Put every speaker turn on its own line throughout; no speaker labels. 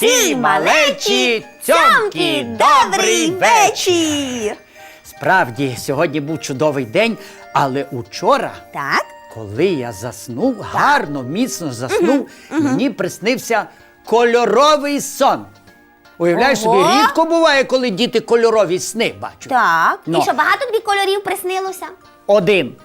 всі малечі, цьомкі, добрий вечір! Справді, сьогодні був чудовий день, але учора,
Так?
коли я заснув, гарно, міцно заснув, мені приснився кольоровий сон. Уявляєш собі, рідко буває, коли діти кольорові сни бачать.
Так.
Ну.
І що, багато тобі кольорів приснилося?
Один.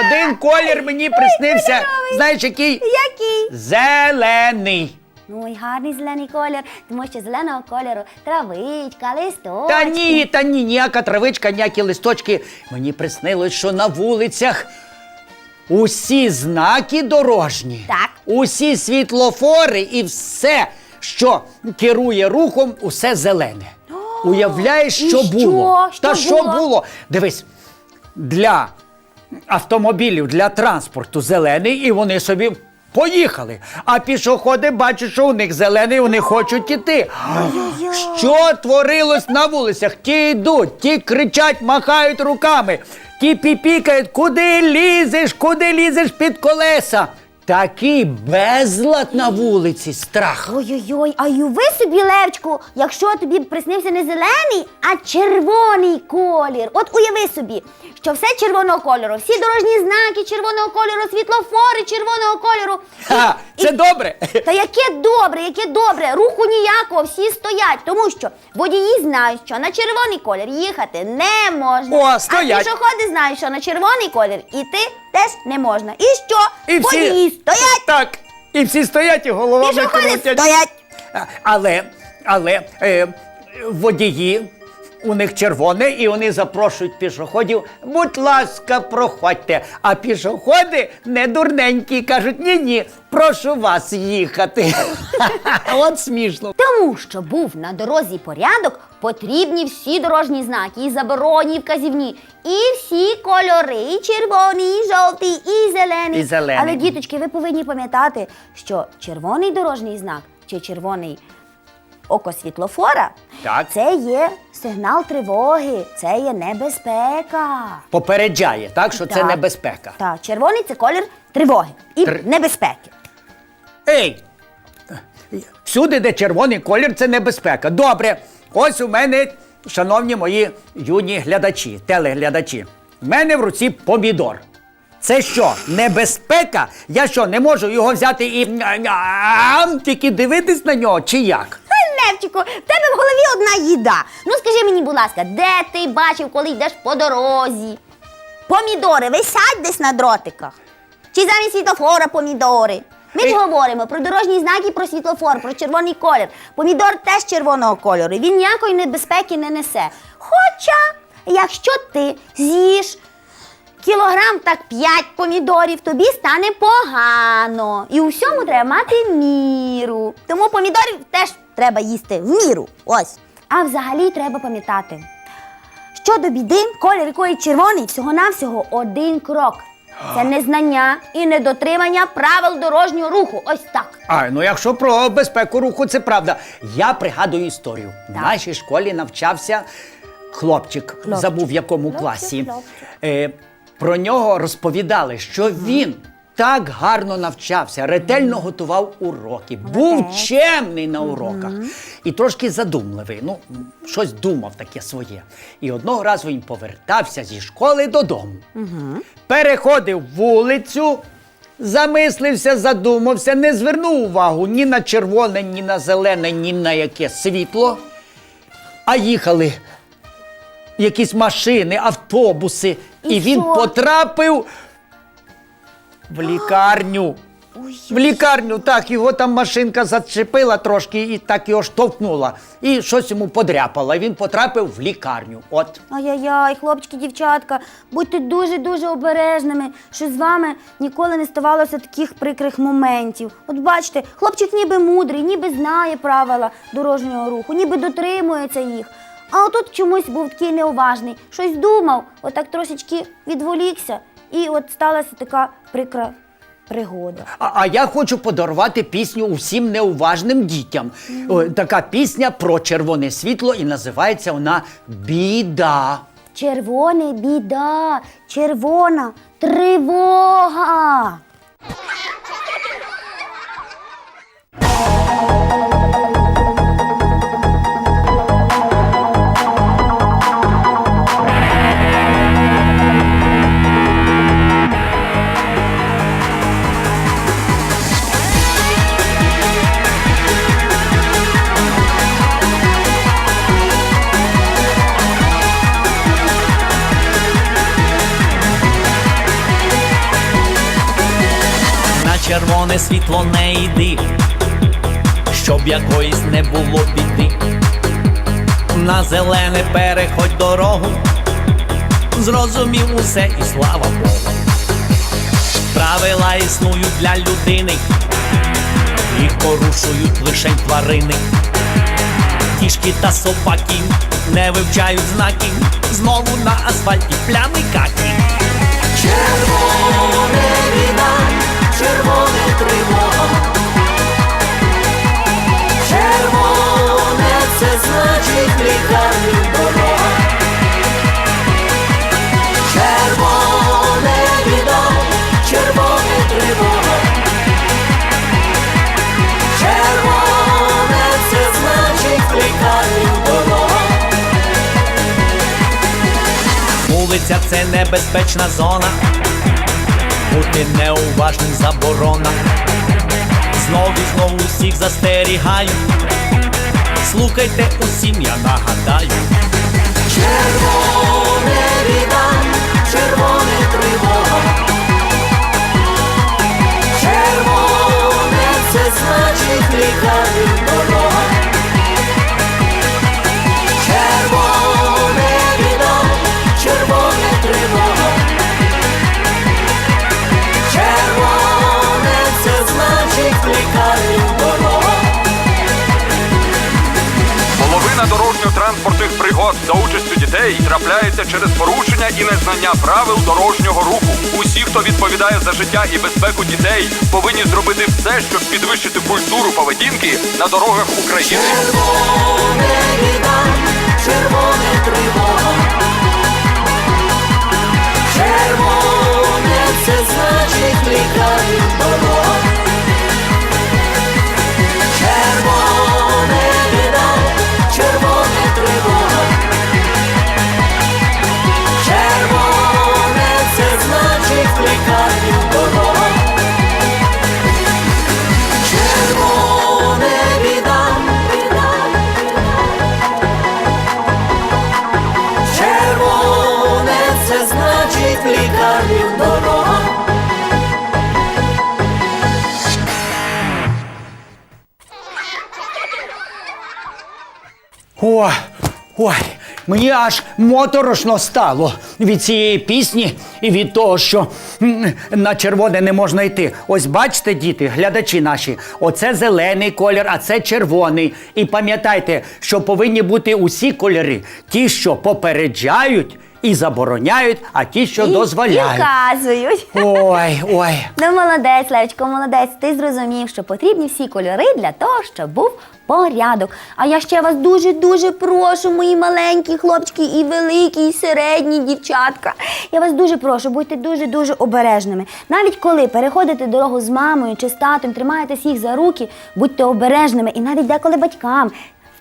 Один колір мені приснився. Знаєш, який?
Який?
Зелений.
Ну і гарний зелений колір, тому що зеленого кольору травичка, листочки.
Та ні, та ні, ніяка травичка, ніякі листочки. Мені приснилось, що на вулицях усі знаки дорожні,
Так.
усі світлофори і все, що керує рухом, усе зелене. Уявляєш,
і
що
що?
було?
Що
Та що
було?
було? Дивись, для автомобілів, для транспорту зелений, і вони собі. Поїхали, а пішоходи бачать, що у них зелений, вони хочуть іти. Що творилось на вулицях? Ті йдуть, ті кричать, махають руками, ті піпікають, куди лізеш, куди лізеш під колеса. Такий безлад на вулиці, страх.
Ой-ой-ой, а й уяви собі, Левчку, якщо тобі приснився не зелений, а червоний колір. От уяви собі, що все червоного кольору, всі дорожні знаки червоного кольору, світлофори червоного кольору.
Ха,
І-
це
і-
добре.
Та яке добре, яке добре, руху ніякого, всі стоять, тому що водії знають, що на червоний колір їхати не можна.
О, стоять.
А пішоходи знають, що на червоний колір іти теж не можна. І що?
І всі
Водії стоять,
Так, і всі стоять і головами
пішоходи
крутять.
стоять.
А, Але, але е, водії, у них червоне, і вони запрошують пішоходів, будь ласка, проходьте. А пішоходи не дурненькі, кажуть, ні-ні, прошу вас їхати. От смішно.
Тому що був на дорозі порядок, потрібні всі дорожні знаки, і заборонні, і вказівні, і всі кольори, і червоний, і жовтий, і зелений.
І зелений.
Але, діточки, ви повинні пам'ятати, що червоний дорожній знак чи червоний око світлофора
Так.
це є сигнал тривоги, це є небезпека.
Попереджає, так, що це
Так.
небезпека.
Так, червоний це колір тривоги і
Тр-
небезпеки.
Ей! Всюди, де червоний колір, це небезпека. Добре, ось у мене, шановні мої юні глядачі, телеглядачі, в мене в руці помідор. Це що, небезпека? Я що, не можу його взяти і тільки дивитись на нього, чи як?
Левчику, в тебе в голові одна їда. Ну скажи мені, будь ласка, де ти бачив, коли йдеш по дорозі? Помідори висять десь на дротиках. Чи замість світлофора помідори? Ми ж
Е.
говоримо про дорожні знаки, про світлофор, про червоний колір. Помідор теж червоного кольору. Він ніякої небезпеки не несе. Хоча, якщо ти з'їш кілограм так 5 помідорів, тобі стане погано. І у всьому треба мати міру. Тому помідорів теж треба їсти в міру. Ось. А взагалі треба пам'ятати, що до біди, колір якої червоний, всього-навсього один крок. Це незнання і недотримання правил дорожнього руху. Ось так.
А, ну якщо про безпеку руху, це правда. Я пригадую історію. В
Так.
нашій школі навчався хлопчик,
Хлопчик.
забув в якому
Хлопчик,
класі.
хлопчик.
Е, про нього розповідали, що він так гарно навчався, ретельно готував уроки, був чемний на уроках і трошки задумливий. Ну, щось думав таке своє. І одного разу він повертався зі школи додому, переходив вулицю. Замислився, задумався, не звернув увагу ні на червоне, ні на зелене, ні на яке світло. А їхали якісь машини, автобуси, і,
І
він потрапив в лікарню. В лікарню, так, його там машинка зачепила трошки і так його штовхнула. І щось йому подряпало. І він потрапив в лікарню. От.
Ай-яй-яй, хлопчики, дівчатка, будьте дуже-дуже обережними, що з вами ніколи не ставалося таких прикрих моментів. От бачите, хлопчик ніби мудрий, ніби знає правила дорожнього руху, ніби дотримується їх. А отут чомусь був такий неуважний, щось думав, отак трошечки відволікся, і от сталася така прикра пригода.
А, а я хочу подарувати пісню усім неуважним дітям. О, така пісня про червоне світло, і називається вона Біда.
Червоне біда, червона тривога.
Червоне світло не йди, щоб якоїсь не було біди. На зелене переходь дорогу, зрозумів усе і слава Богу. Правила існують для людини, їх порушують лише тварини. Кішки та собаки не вивчають знаків, знову на асфальті плями какі. Червоне Вулиця це небезпечна зона. Бути неуважним заборона. Знов і знову всіх застерігаю. Слухайте усім, я нагадаю.
Дорожньо-транспортних пригод за участю дітей трапляється через порушення і незнання правил дорожнього руху. Усі, хто відповідає за життя і безпеку дітей, повинні зробити все, щоб підвищити культуру поведінки на дорогах України.
Червоне віно, червоне тривога. Червоне це значить лікарню
Ой, ой, мені аж моторошно стало від цієї пісні і від того, що м, на червоне не можна йти. Ось бачите, діти, глядачі наші, оце зелений колір, а це червоний. І пам'ятайте, що повинні бути усі кольори: ті, що попереджають і забороняють, а ті, що
І-
дозволяють.
І вказують.
Ой, ой.
Ну, молодець, Левчко, молодець. Ти зрозумів, що потрібні всі кольори для того, щоб був порядок. А я ще вас дуже-дуже прошу, мої маленькі хлопчики, і великі, і середні дівчатка. Я вас дуже прошу, будьте дуже-дуже обережними. Навіть коли переходите дорогу з мамою чи з татом, тримаєтесь їх за руки, будьте обережними і навіть деколи батькам.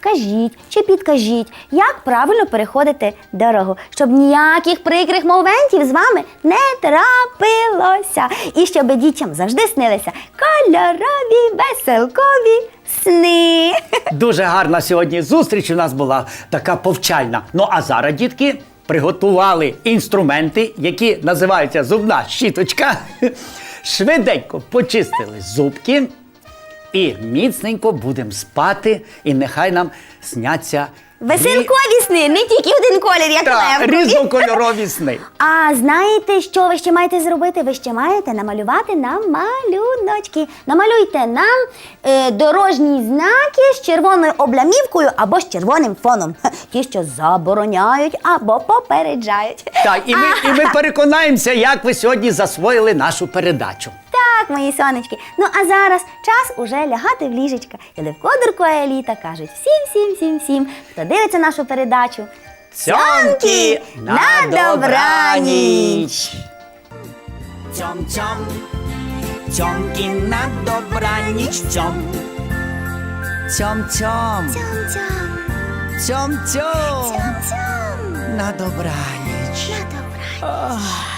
Вкажіть чи підкажіть, як правильно переходити дорогу, щоб ніяких прикрих моментів з вами не трапилося. І щоб дітям завжди снилися кольорові, веселкові сни.
Дуже гарна сьогодні зустріч у нас була така повчальна. Ну а зараз, дітки, приготували інструменти, які називаються зубна щіточка. Швиденько почистили зубки і міцненько будемо спати, і нехай нам сняться
Веселкові сни, не тільки один колір, як
та, різнокольорові сни.
А знаєте, що ви ще маєте зробити? Ви ще маєте намалювати нам малюночки. Намалюйте нам е, дорожні знаки з червоною облямівкою або з червоним фоном. Ха, Ті, що забороняють або попереджають.
Так, і ми, і ми переконаємося, як ви сьогодні засвоїли нашу передачу.
Так, мої сонечки. Ну а зараз час уже лягати в ліжечка. І Левко, Дурко і Еліта кажуть всім, всім, всім, всім, хто дивиться нашу передачу.
Цьомки на добраніч!
Цьом-цьом, цьомки на добраніч, цьом.
Цьом-цьом.
Цьом-цьом.
Цьом-цьом.
Цьом-цьом.
На добраніч.
На добраніч.